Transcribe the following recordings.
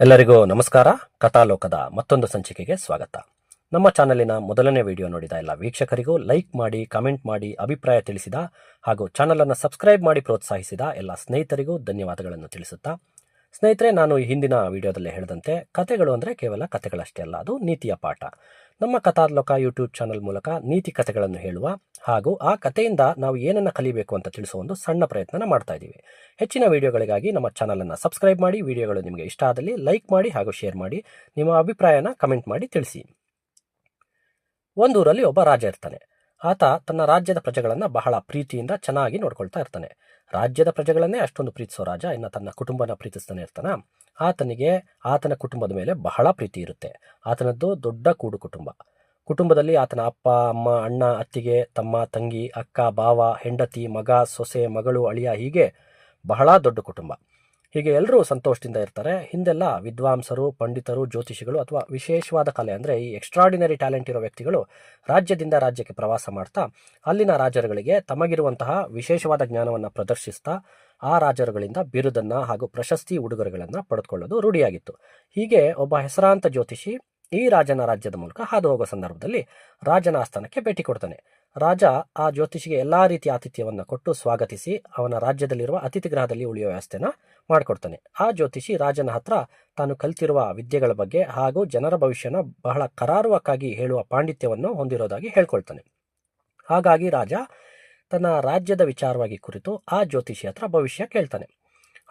ಎಲ್ಲರಿಗೂ ನಮಸ್ಕಾರ. ಕಥಾಲೋಕದ ಮತ್ತೊಂದು ಸಂಚಿಕೆಗೆ ಸ್ವಾಗತ. ನಮ್ಮ ಚಾನಲಿನ ಮೊದಲನೇ ವಿಡಿಯೋ ನೋಡಿದ ಎಲ್ಲ ವೀಕ್ಷಕರಿಗೂ ಲೈಕ್ ಮಾಡಿ, ಕಮೆಂಟ್ ಮಾಡಿ, ಅಭಿಪ್ರಾಯ ತಿಳಿಸಿದ ಹಾಗೂ ಚಾನಲನ್ನು ಸಬ್ಸ್ಕ್ರೈಬ್ ಮಾಡಿ ಪ್ರೋತ್ಸಾಹಿಸಿದ ಎಲ್ಲ ಸ್ನೇಹಿತರಿಗೂ ಧನ್ಯವಾದಗಳನ್ನು ತಿಳಿಸುತ್ತಾ ಸ್ನೇಹಿತರೆ, ನಾನು ಹಿಂದಿನ ವಿಡಿಯೋದಲ್ಲಿ ಹೇಳಿದಂತೆ ಕಥೆಗಳು ಅಂದರೆ ಕೇವಲ ಕಥೆಗಳಷ್ಟೇ ಅಲ್ಲ, ಅದು ನೀತಿಯ ಪಾಠ. ನಮ್ಮ ಕಥಾಲೋಕ ಯೂಟ್ಯೂಬ್ ಚಾನಲ್ ಮೂಲಕ ನೀತಿ ಕಥೆಗಳನ್ನು ಹೇಳುವ ಹಾಗೂ ಆ ಕಥೆಯಿಂದ ನಾವು ಏನನ್ನು ಕಲಿಬೇಕು ಅಂತ ತಿಳಿಸುವ ಒಂದು ಸಣ್ಣ ಪ್ರಯತ್ನ ಮಾಡ್ತಾ ಇದ್ದೀವಿ. ಹೆಚ್ಚಿನ ವಿಡಿಯೋಗಳಿಗಾಗಿ ನಮ್ಮ ಚಾನಲನ್ನು ಸಬ್ಸ್ಕ್ರೈಬ್ ಮಾಡಿ, ವಿಡಿಯೋಗಳು ನಿಮಗೆ ಇಷ್ಟ ಆದಲ್ಲಿ ಲೈಕ್ ಮಾಡಿ ಹಾಗೂ ಶೇರ್ ಮಾಡಿ, ನಿಮ್ಮ ಅಭಿಪ್ರಾಯನ ಕಮೆಂಟ್ ಮಾಡಿ ತಿಳಿಸಿ. ಒಂದೂರಲ್ಲಿ ಒಬ್ಬ ರಾಜ ಇರ್ತಾನೆ. ಆತ ತನ್ನ ರಾಜ್ಯದ ಪ್ರಜೆಗಳನ್ನು ಬಹಳ ಪ್ರೀತಿಯಿಂದ ಚೆನ್ನಾಗಿ ನೋಡ್ಕೊಳ್ತಾ ಇರ್ತಾನೆ. ರಾಜ್ಯದ ಪ್ರಜೆಗಳನ್ನೇ ಅಷ್ಟೊಂದು ಪ್ರೀತಿಸೋ ರಾಜ, ಇನ್ನು ತನ್ನ ಕುಟುಂಬನ ಪ್ರೀತಿಸ್ತಾನೆ ಇರ್ತಾನ. ಆತನಿಗೆ, ಆತನ ಕುಟುಂಬದ ಮೇಲೆ ಬಹಳ ಪ್ರೀತಿ ಇರುತ್ತೆ. ಆತನದ್ದು ದೊಡ್ಡ ಕೂಡು ಕುಟುಂಬ. ಕುಟುಂಬದಲ್ಲಿ ಆತನ ಅಪ್ಪ, ಅಮ್ಮ, ಅಣ್ಣ, ಅತ್ತಿಗೆ, ತಮ್ಮ ತಂಗಿ, ಅಕ್ಕ ಬಾವ ಹೆಂಡತಿ, ಮಗ, ಸೊಸೆ, ಮಗಳು, ಅಳಿಯ ಹೀಗೆ ಬಹಳ ದೊಡ್ಡ ಕುಟುಂಬ. ಹೀಗೆ ಎಲ್ಲರೂ ಸಂತೋಷದಿಂದ ಇರ್ತಾರೆ. ಹಿಂದೆಲ್ಲ ವಿದ್ವಾಂಸರು, ಪಂಡಿತರು, ಜ್ಯೋತಿಷಿಗಳು ಅಥವಾ ವಿಶೇಷವಾದ ಕಲೆ ಅಂದರೆ ಈ ಎಕ್ಸ್ಟ್ರಾಡಿನರಿ ಟ್ಯಾಲೆಂಟ್ ಇರೋ ವ್ಯಕ್ತಿಗಳು ರಾಜ್ಯದಿಂದ ರಾಜ್ಯಕ್ಕೆ ಪ್ರವಾಸ ಮಾಡ್ತಾ, ಅಲ್ಲಿನ ರಾಜರುಗಳಿಗೆ ತಮಗಿರುವಂತಹ ವಿಶೇಷವಾದ ಜ್ಞಾನವನ್ನು ಪ್ರದರ್ಶಿಸ್ತಾ, ಆ ರಾಜರುಗಳಿಂದ ಬಿರುದನ್ನು ಹಾಗೂ ಪ್ರಶಸ್ತಿ ಉಡುಗೊರೆಗಳನ್ನು ಪಡೆದುಕೊಳ್ಳೋದು ರೂಢಿಯಾಗಿತ್ತು. ಹೀಗೆ ಒಬ್ಬ ಹೆಸರಾಂತ ಜ್ಯೋತಿಷಿ ಈ ರಾಜನ ರಾಜ್ಯದ ಮೂಲಕ ಹಾದು ಹೋಗೋ ಸಂದರ್ಭದಲ್ಲಿ ರಾಜನ ಆಸ್ಥಾನಕ್ಕೆ ಭೇಟಿ ಕೊಡ್ತಾನೆ. ರಾಜ ಆ ಜ್ಯೋತಿಷಿಗೆ ಎಲ್ಲಾ ರೀತಿಯ ಆತಿಥ್ಯವನ್ನು ಕೊಟ್ಟು ಸ್ವಾಗತಿಸಿ, ಅವನ ರಾಜ್ಯದಲ್ಲಿರುವ ಅತಿಥಿ ಗೃಹದಲ್ಲಿ ಉಳಿಯೋ ವ್ಯವಸ್ಥೆನ ಮಾಡಿಕೊಡ್ತಾನೆ. ಆ ಜ್ಯೋತಿಷಿ ರಾಜನ ಹತ್ರ ತಾನು ಕಲ್ತಿರುವ ವಿದ್ಯೆಗಳ ಬಗ್ಗೆ ಹಾಗೂ ಜನರ ಭವಿಷ್ಯನ ಬಹಳ ಕರಾರುವಕ್ಕಾಗಿ ಹೇಳುವ ಪಾಂಡಿತ್ಯವನ್ನು ಹೊಂದಿರೋದಾಗಿ ಹೇಳ್ಕೊಳ್ತಾನೆ. ಹಾಗಾಗಿ ರಾಜ ತನ್ನ ರಾಜ್ಯದ ವಿಚಾರವಾಗಿ ಕುರಿತು ಆ ಜ್ಯೋತಿಷಿ ಹತ್ರ ಭವಿಷ್ಯ ಕೇಳ್ತಾನೆ.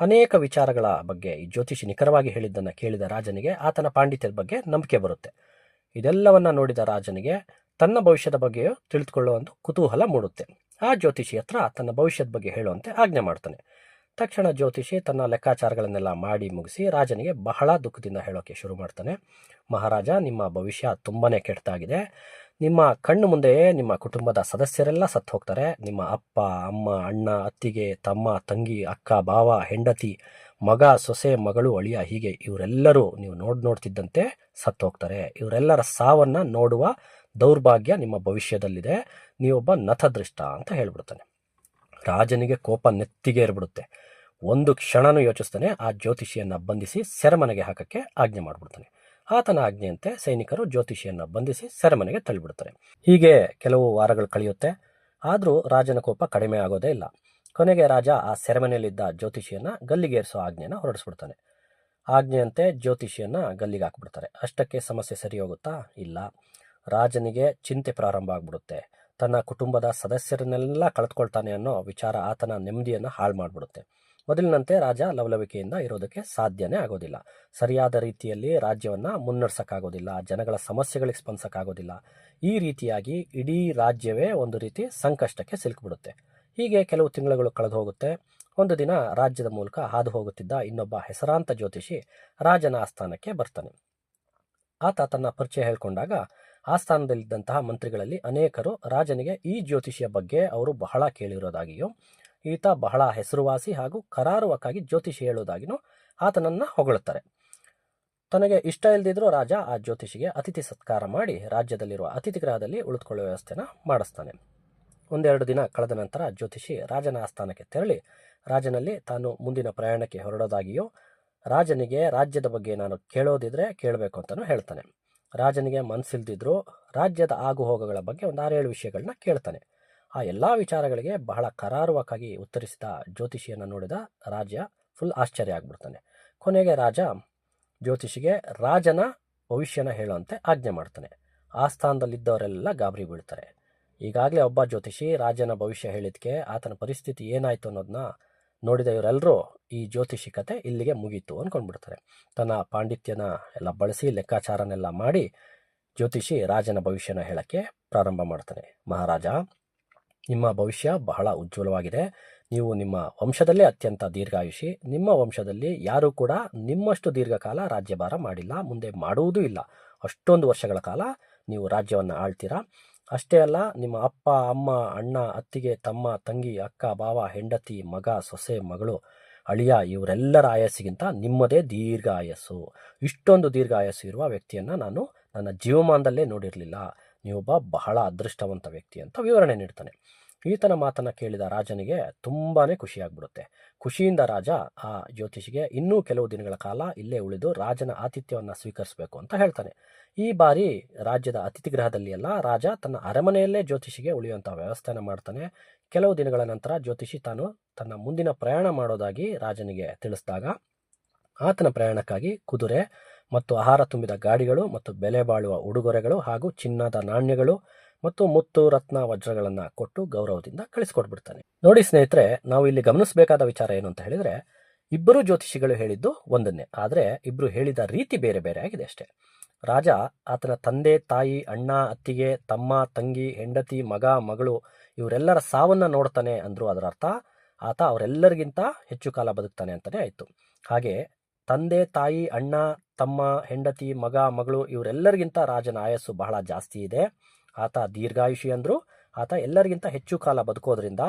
ಅನೇಕ ವಿಚಾರಗಳ ಬಗ್ಗೆ ಈ ಜ್ಯೋತಿಷಿ ನಿಖರವಾಗಿ ಹೇಳಿದ್ದನ್ನು ಕೇಳಿದ ರಾಜನಿಗೆ ಆತನ ಪಾಂಡಿತ್ಯದ ಬಗ್ಗೆ ನಂಬಿಕೆ ಬರುತ್ತೆ. ಇದೆಲ್ಲವನ್ನ ನೋಡಿದ ರಾಜನಿಗೆ ತನ್ನ ಭವಿಷ್ಯದ ಬಗ್ಗೆಯೂ ತಿಳಿದುಕೊಳ್ಳುವ ಒಂದು ಕುತೂಹಲ ಮೂಡುತ್ತೆ. ಆ ಜ್ಯೋತಿಷಿ ಹತ್ರ ತನ್ನ ಭವಿಷ್ಯದ ಬಗ್ಗೆ ಹೇಳುವಂತೆ ಆಜ್ಞೆ ಮಾಡ್ತಾನೆ. ತಕ್ಷಣ ಜ್ಯೋತಿಷಿ ತನ್ನ ಲೆಕ್ಕಾಚಾರಗಳನ್ನೆಲ್ಲ ಮಾಡಿ ಮುಗಿಸಿ ರಾಜನಿಗೆ ಬಹಳ ದುಃಖದಿಂದ ಹೇಳೋಕೆ ಶುರು ಮಾಡ್ತಾನೆ. ಮಹಾರಾಜ, ನಿಮ್ಮ ಭವಿಷ್ಯ ತುಂಬಾ ಕೆಟ್ಟದಾಗಿದೆ. ನಿಮ್ಮ ಕಣ್ಣು ಮುಂದೆಯೇ ನಿಮ್ಮ ಕುಟುಂಬದ ಸದಸ್ಯರೆಲ್ಲ ಸತ್ತು ಹೋಗ್ತಾರೆ. ನಿಮ್ಮ ಅಪ್ಪ, ಅಮ್ಮ, ಅಣ್ಣ, ಅತ್ತಿಗೆ, ತಮ್ಮ, ತಂಗಿ, ಅಕ್ಕ ಬಾವ ಹೆಂಡತಿ, ಮಗ, ಸೊಸೆ, ಮಗಳು, ಅಳಿಯ ಹೀಗೆ ಇವರೆಲ್ಲರೂ ನೀವು ನೋಡ್ ನೋಡ್ತಿದ್ದಂತೆ ಸತ್ತು ಹೋಗ್ತಾರೆ. ಇವರೆಲ್ಲರ ಸಾವನ್ನ ನೋಡುವ ದೌರ್ಭಾಗ್ಯ ನಿಮ್ಮ ಭವಿಷ್ಯದಲ್ಲಿದೆ. ನೀವೊಬ್ಬ ನಥದೃಷ್ಟ ಅಂತ ಹೇಳ್ಬಿಡ್ತಾನೆ. ರಾಜನಿಗೆ ಕೋಪ ನೆತ್ತಿಗೆ ಇರ್ಬಿಡುತ್ತೆ. ಒಂದು ಕ್ಷಣನೂ ಯೋಚಿಸ್ತಾನೆ, ಆ ಜ್ಯೋತಿಷಿಯನ್ನು ಬಂಧಿಸಿ ಸೆರೆಮನೆಗೆ ಹಾಕಕ್ಕೆ ಆಜ್ಞೆ ಮಾಡಿಬಿಡ್ತಾನೆ. ಆತನ ಆಜ್ಞೆಯಂತೆ ಸೈನಿಕರು ಜ್ಯೋತಿಷಿಯನ್ನು ಬಂಧಿಸಿ ಸೆರೆಮನೆಗೆ ತಳ್ಳಿಬಿಡ್ತಾರೆ. ಹೀಗೆ ಕೆಲವು ವಾರಗಳು ಕಳೆಯುತ್ತೆ. ಆದರೂ ರಾಜನ ಕೋಪ ಕಡಿಮೆ ಆಗೋದೇ ಇಲ್ಲ. ಕೊನೆಗೆ ರಾಜ ಆ ಸೆರೆಮನೆಯಲ್ಲಿದ್ದ ಜ್ಯೋತಿಷಿಯನ್ನು ಗಲ್ಲಿಗೇರಿಸೋ ಆಜ್ಞೆಯನ್ನು ಹೊರಡಿಸ್ಬಿಡ್ತಾನೆ. ಆಜ್ಞೆಯಂತೆ ಜ್ಯೋತಿಷಿಯನ್ನು ಗಲ್ಲಿಗೆ ಹಾಕ್ಬಿಡ್ತಾರೆ. ಅಷ್ಟಕ್ಕೆ ಸಮಸ್ಯೆ ಸರಿ ಹೋಗುತ್ತಾ? ಇಲ್ಲ. ರಾಜನಿಗೆ ಚಿಂತೆ ಪ್ರಾರಂಭ ಆಗ್ಬಿಡುತ್ತೆ. ತನ್ನ ಕುಟುಂಬದ ಸದಸ್ಯರನ್ನೆಲ್ಲ ಕಳೆದುಕೊಳ್ತಾನೆ ಅನ್ನೋ ವಿಚಾರ ಆತನ ನೆಮ್ಮದಿಯನ್ನು ಹಾಳು ಮಾಡಿಬಿಡುತ್ತೆ. ಮೊದಲಿನಂತೆ ರಾಜ ಲವಲವಿಕೆಯಿಂದ ಇರೋದಕ್ಕೆ ಸಾಧ್ಯನೇ ಆಗೋದಿಲ್ಲ. ಸರಿಯಾದ ರೀತಿಯಲ್ಲಿ ರಾಜ್ಯವನ್ನ ಮುನ್ನಡೆಸಕ್ಕಾಗೋದಿಲ್ಲ, ಜನಗಳ ಸಮಸ್ಯೆಗಳಿಗೆ ಸ್ಪಂದಿಸಕ್ಕಾಗೋದಿಲ್ಲ. ಈ ರೀತಿಯಾಗಿ ಇಡೀ ರಾಜ್ಯವೇ ಒಂದು ರೀತಿ ಸಂಕಷ್ಟಕ್ಕೆ ಸಿಲುಕಿಬಿಡುತ್ತೆ. ಹೀಗೆ ಕೆಲವು ತಿಂಗಳುಗಳು ಕಳೆದು ಹೋಗುತ್ತೆ ಒಂದು ದಿನ ರಾಜ್ಯದ ಮೂಲಕ ಹಾದು ಹೋಗುತ್ತಿದ್ದ ಇನ್ನೊಬ್ಬ ಹೆಸರಾಂತ ಜ್ಯೋತಿಷಿ ರಾಜನ ಆಸ್ಥಾನಕ್ಕೆ ಬರ್ತಾನೆ. ಆತ ತನ್ನ ಪರಿಚಯ ಹೇಳ್ಕೊಂಡಾಗ, ಆಸ್ಥಾನದಲ್ಲಿದ್ದಂತಹ ಮಂತ್ರಿಗಳಲ್ಲಿ ಅನೇಕರು ರಾಜನಿಗೆ ಈ ಜ್ಯೋತಿಷಿಯ ಬಗ್ಗೆ ಅವರು ಬಹಳ ಕೇಳಿರೋದಾಗಿಯೂ ಈತ ಬಹಳ ಹೆಸರುವಾಸಿ ಹಾಗೂ ಕರಾರುವಕ್ಕಾಗಿ ಜ್ಯೋತಿಷಿ ಹೇಳುವುದಾಗಿಯೂ ಆತನನ್ನು ಹೊಗಳುತ್ತಾರೆ. ತನಗೆ ಇಷ್ಟ ಇಲ್ಲದಿದ್ದರೂ ರಾಜ ಆ ಜ್ಯೋತಿಷಿಗೆ ಅತಿಥಿ ಸತ್ಕಾರ ಮಾಡಿ ರಾಜ್ಯದಲ್ಲಿರುವ ಅತಿಥಿ ಗೃಹದಲ್ಲಿ ಉಳಿದುಕೊಳ್ಳುವ ವ್ಯವಸ್ಥೆನ ಮಾಡಿಸ್ತಾನೆ. ಒಂದೆರಡು ದಿನ ಕಳೆದ ನಂತರ ಜ್ಯೋತಿಷಿ ರಾಜನ ಆಸ್ಥಾನಕ್ಕೆ ತೆರಳಿ ರಾಜನಲ್ಲಿ ತಾನು ಮುಂದಿನ ಪ್ರಯಾಣಕ್ಕೆ ಹೊರಡೋದಾಗಿಯೂ, ರಾಜನಿಗೆ ರಾಜ್ಯದ ಬಗ್ಗೆ ನಾನು ಕೇಳೋದಿದ್ರೆ ಕೇಳಬೇಕು ಅಂತಲೂ ಹೇಳ್ತಾನೆ. ರಾಜನಿಗೆ ಮನಸ್ಸಿಲ್ದಿದ್ರು ರಾಜ್ಯದ ಆಗುಹೋಗಗಳ ಬಗ್ಗೆ ಒಂದು ಆರೇಳು ವಿಷಯಗಳನ್ನ ಕೇಳ್ತಾನೆ. ಆ ಎಲ್ಲ ವಿಚಾರಗಳಿಗೆ ಬಹಳ ಕರಾರುವಕ್ಕಾಗಿ ಉತ್ತರಿಸಿದ ಜ್ಯೋತಿಷಿಯನ್ನು ನೋಡಿದ ರಾಜ ಫುಲ್ ಆಶ್ಚರ್ಯ ಆಗ್ಬಿಡ್ತಾನೆ. ಕೊನೆಗೆ ರಾಜ ಜ್ಯೋತಿಷಿಗೆ ರಾಜನ ಭವಿಷ್ಯನ ಹೇಳುವಂತೆ ಆಜ್ಞೆ ಮಾಡ್ತಾನೆ. ಆ ಸ್ಥಾನದಲ್ಲಿದ್ದವರೆಲ್ಲ ಗಾಬರಿ ಬೀಳ್ತಾರೆ. ಈಗಾಗಲೇ ಒಬ್ಬ ಜ್ಯೋತಿಷಿ ರಾಜನ ಭವಿಷ್ಯ ಹೇಳಿದ್ಕೆ ಆತನ ಪರಿಸ್ಥಿತಿ ಏನಾಯಿತು ಅನ್ನೋದನ್ನ ನೋಡಿದ ಇವರೆಲ್ಲರೂ ಈ ಜ್ಯೋತಿಷಿ ಕತೆ ಇಲ್ಲಿಗೆ ಮುಗೀತು ಅಂದ್ಕೊಂಡ್ಬಿಡ್ತಾರೆ ತನ್ನ ಪಾಂಡಿತ್ಯನ ಎಲ್ಲ ಬಳಸಿ ಲೆಕ್ಕಾಚಾರನೆಲ್ಲ ಮಾಡಿ ಜ್ಯೋತಿಷಿ ರಾಜನ ಭವಿಷ್ಯನ ಹೇಳಕ್ಕೆ ಪ್ರಾರಂಭ ಮಾಡ್ತಾನೆ. ಮಹಾರಾಜ ನಿಮ್ಮ ಭವಿಷ್ಯ ಬಹಳ ಉಜ್ವಲವಾಗಿದೆ. ನೀವು ನಿಮ್ಮ ವಂಶದಲ್ಲೇ ಅತ್ಯಂತ ದೀರ್ಘಾಯುಷಿ. ನಿಮ್ಮ ವಂಶದಲ್ಲಿ ಯಾರೂ ಕೂಡ ನಿಮ್ಮಷ್ಟು ದೀರ್ಘಕಾಲ ರಾಜ್ಯಭಾರ ಮಾಡಿಲ್ಲ, ಮುಂದೆ ಮಾಡುವುದೂ ಇಲ್ಲ. ಅಷ್ಟೊಂದು ವರ್ಷಗಳ ಕಾಲ ನೀವು ರಾಜ್ಯವನ್ನು ಆಳ್ತೀರಾ? ಅಷ್ಟೇ ಅಲ್ಲ, ನಿಮ್ಮ ಅಪ್ಪ, ಅಮ್ಮ, ಅಣ್ಣ, ಅತ್ತಿಗೆ, ತಮ್ಮ, ತಂಗಿ, ಅಕ್ಕ ಬಾವ ಹೆಂಡತಿ, ಮಗ, ಸೊಸೆ, ಮಗಳು, ಅಳಿಯ ಇವರೆಲ್ಲರ ಆಯಸ್ಸಿಗಿಂತ ನಿಮ್ಮದೇ ದೀರ್ಘ ಆಯಸ್ಸು ಇಷ್ಟೊಂದು ದೀರ್ಘ ಆಯಸ್ಸು ಇರುವ ವ್ಯಕ್ತಿಯನ್ನು ನಾನು ನನ್ನ ಜೀವಮಾನದಲ್ಲೇ ನೋಡಿರಲಿಲ್ಲ. ನೀವೊಬ್ಬ ಬಹಳ ಅದೃಷ್ಟವಂತ ವ್ಯಕ್ತಿ ಅಂತ ವಿವರಣೆ ನೀಡ್ತಾನೆ. ಈತನ ಮಾತನ್ನು ಕೇಳಿದ ರಾಜನಿಗೆ ತುಂಬಾ ಖುಷಿಯಾಗ್ಬಿಡುತ್ತೆ. ಖುಷಿಯಿಂದ ರಾಜ ಆ ಜ್ಯೋತಿಷಿಗೆ ಇನ್ನೂ ಕೆಲವು ದಿನಗಳ ಕಾಲ ಇಲ್ಲೇ ಉಳಿದು ರಾಜನ ಆತಿಥ್ಯವನ್ನು ಸ್ವೀಕರಿಸಬೇಕು ಅಂತ ಹೇಳ್ತಾನೆ. ಈ ಬಾರಿ ರಾಜ್ಯದ ಅತಿಥಿ ಗೃಹದಲ್ಲಿ ಅಲ್ಲ, ರಾಜ ತನ್ನ ಅರಮನೆಯಲ್ಲೇ ಜ್ಯೋತಿಷಿಗೆ ಉಳಿಯುವಂಥ ವ್ಯವಸ್ಥೆಯನ್ನು ಮಾಡ್ತಾನೆ. ಕೆಲವು ದಿನಗಳ ನಂತರ ಜ್ಯೋತಿಷಿ ತಾನು ತನ್ನ ಮುಂದಿನ ಪ್ರಯಾಣ ಮಾಡೋದಾಗಿ ರಾಜನಿಗೆ ತಿಳಿಸಿದಾಗ ಆತನ ಪ್ರಯಾಣಕ್ಕಾಗಿ ಕುದುರೆ ಮತ್ತು ಆಹಾರ ತುಂಬಿದ ಗಾಡಿಗಳು ಮತ್ತು ಬೆಲೆ ಬಾಳುವ ಉಡುಗೊರೆಗಳು ಹಾಗೂ ಚಿನ್ನದ ನಾಣ್ಯಗಳು ಮತ್ತು ಮುತ್ತು, ರತ್ನ, ವಜ್ರಗಳನ್ನು ಕೊಟ್ಟು ಗೌರವದಿಂದ ಕಳಿಸ್ಕೊಟ್ಬಿಡ್ತಾನೆ. ನೋಡಿ ಸ್ನೇಹಿತರೆ, ನಾವು ಇಲ್ಲಿ ಗಮನಿಸಬೇಕಾದ ವಿಚಾರ ಏನು ಅಂತ ಹೇಳಿದ್ರೆ, ಇಬ್ಬರು ಜ್ಯೋತಿಷಿಗಳು ಹೇಳಿದ್ದು ಒಂದನ್ನೇ, ಆದರೆ ಇಬ್ಬರು ಹೇಳಿದ ರೀತಿ ಬೇರೆ ಬೇರೆ ಆಗಿದೆ ಅಷ್ಟೇ. ರಾಜ, ಆತನ ತಂದೆ, ತಾಯಿ, ಅಣ್ಣ, ಅತ್ತಿಗೆ, ತಮ್ಮ, ತಂಗಿ, ಹೆಂಡತಿ, ಮಗ, ಮಗಳು ಇವರೆಲ್ಲರ ಸಾವನ್ನ ನೋಡ್ತಾನೆ ಅಂದ್ರು ಅದರ ಅರ್ಥ ಆತ ಅವರೆಲ್ಲರಿಗಿಂತ ಹೆಚ್ಚು ಕಾಲ ಬದುಕ್ತಾನೆ ಅಂತಲೇ ಆಯ್ತು. ಹಾಗೆ ತಂದೆ, ತಾಯಿ, ಅಣ್ಣ, ತಮ್ಮ, ಹೆಂಡತಿ, ಮಗ, ಮಗಳು ಇವರೆಲ್ಲರಿಗಿಂತ ರಾಜನ ಆಯಸ್ಸು ಬಹಳ ಜಾಸ್ತಿ ಇದೆ. ಆತ ದೀರ್ಘಾಯುಷಿ ಅಂದರು, ಆತ ಎಲ್ಲರಿಗಿಂತ ಹೆಚ್ಚು ಕಾಲ ಬದುಕೋದ್ರಿಂದ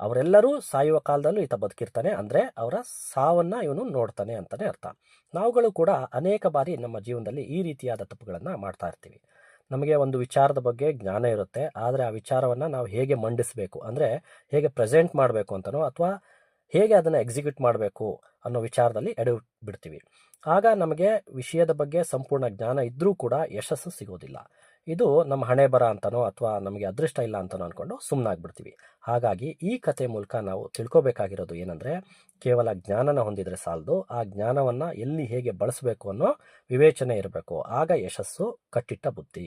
ಅವರೆಲ್ಲರೂ ಸಾಯುವ ಕಾಲದಲ್ಲೂ ಈತ ಬದುಕಿರ್ತಾನೆ. ಅಂದರೆ ಅವರ ಸಾವನ್ನ ಇವನು ನೋಡ್ತಾನೆ ಅಂತಲೇ ಅರ್ಥ. ನಾವುಗಳು ಕೂಡ ಅನೇಕ ಬಾರಿ ನಮ್ಮ ಜೀವನದಲ್ಲಿ ಈ ರೀತಿಯಾದ ತಪ್ಪುಗಳನ್ನು ಮಾಡ್ತಾ ಇರ್ತೀವಿ. ನಮಗೆ ಒಂದು ವಿಚಾರದ ಬಗ್ಗೆ ಜ್ಞಾನ ಇರುತ್ತೆ. ಆದರೆ ಆ ವಿಚಾರವನ್ನು ನಾವು ಹೇಗೆ ಮಂಡಿಸಬೇಕು, ಅಂದರೆ ಹೇಗೆ ಪ್ರೆಸೆಂಟ್ ಮಾಡಬೇಕು ಅಂತನೋ, ಅಥವಾ ಹೇಗೆ ಅದನ್ನು ಎಕ್ಸಿಕ್ಯೂಟ್ ಮಾಡಬೇಕು ಅನ್ನೋ ವಿಚಾರದಲ್ಲಿ ಎಡೆ ಬಿಡ್ತೀವಿ. ಆಗ ನಮಗೆ ವಿಷಯದ ಬಗ್ಗೆ ಸಂಪೂರ್ಣ ಜ್ಞಾನ ಇದ್ದರೂ ಕೂಡ ಯಶಸ್ಸು ಸಿಗೋದಿಲ್ಲ. ಇದು ನಮ್ಮ ಹಣೆ ಬರ ಅಂತನೋ ಅಥವಾ ನಮಗೆ ಅದೃಷ್ಟ ಇಲ್ಲ ಅಂತನೋ ಅಂದ್ಕೊಂಡು ಸುಮ್ಮನಾಗ್ಬಿಡ್ತೀವಿ ಹಾಗಾಗಿ ಈ ಕತೆ ಮೂಲಕ ನಾವು ತಿಳ್ಕೊಬೇಕಾಗಿರೋದು ಏನಂದರೆ, ಕೇವಲ ಜ್ಞಾನನ ಹೊಂದಿದರೆ ಸಾಲದು, ಆ ಜ್ಞಾನವನ್ನು ಎಲ್ಲಿ ಹೇಗೆ ಬಳಸಬೇಕು ಅನ್ನೋ ವಿವೇಚನೆ ಇರಬೇಕು. ಆಗ ಯಶಸ್ಸು ಕಟ್ಟಿಟ್ಟ ಬುದ್ಧಿ.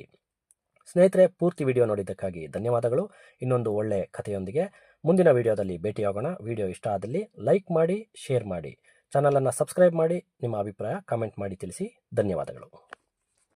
ಸ್ನೇಹಿತರೆ, ಪೂರ್ತಿ ವಿಡಿಯೋ ನೋಡಿದ್ದಕ್ಕಾಗಿ ಧನ್ಯವಾದಗಳು. ಇನ್ನೊಂದು ಒಳ್ಳೆ ಕಥೆಯೊಂದಿಗೆ ಮುಂದಿನ ವಿಡಿಯೋದಲ್ಲಿ ಭೇಟಿಯಾಗೋಣ. ವಿಡಿಯೋ ಇಷ್ಟ ಆದಲ್ಲಿ ಲೈಕ್ ಮಾಡಿ, ಶೇರ್ ಮಾಡಿ. ಚಾನಲನ್ನು ಸಬ್ಸ್ಕ್ರೈಬ್ ಮಾಡಿ, ನಿಮ್ಮ ಅಭಿಪ್ರಾಯ ಕಾಮೆಂಟ್ ಮಾಡಿ ತಿಳಿಸಿ. ಧನ್ಯವಾದಗಳು.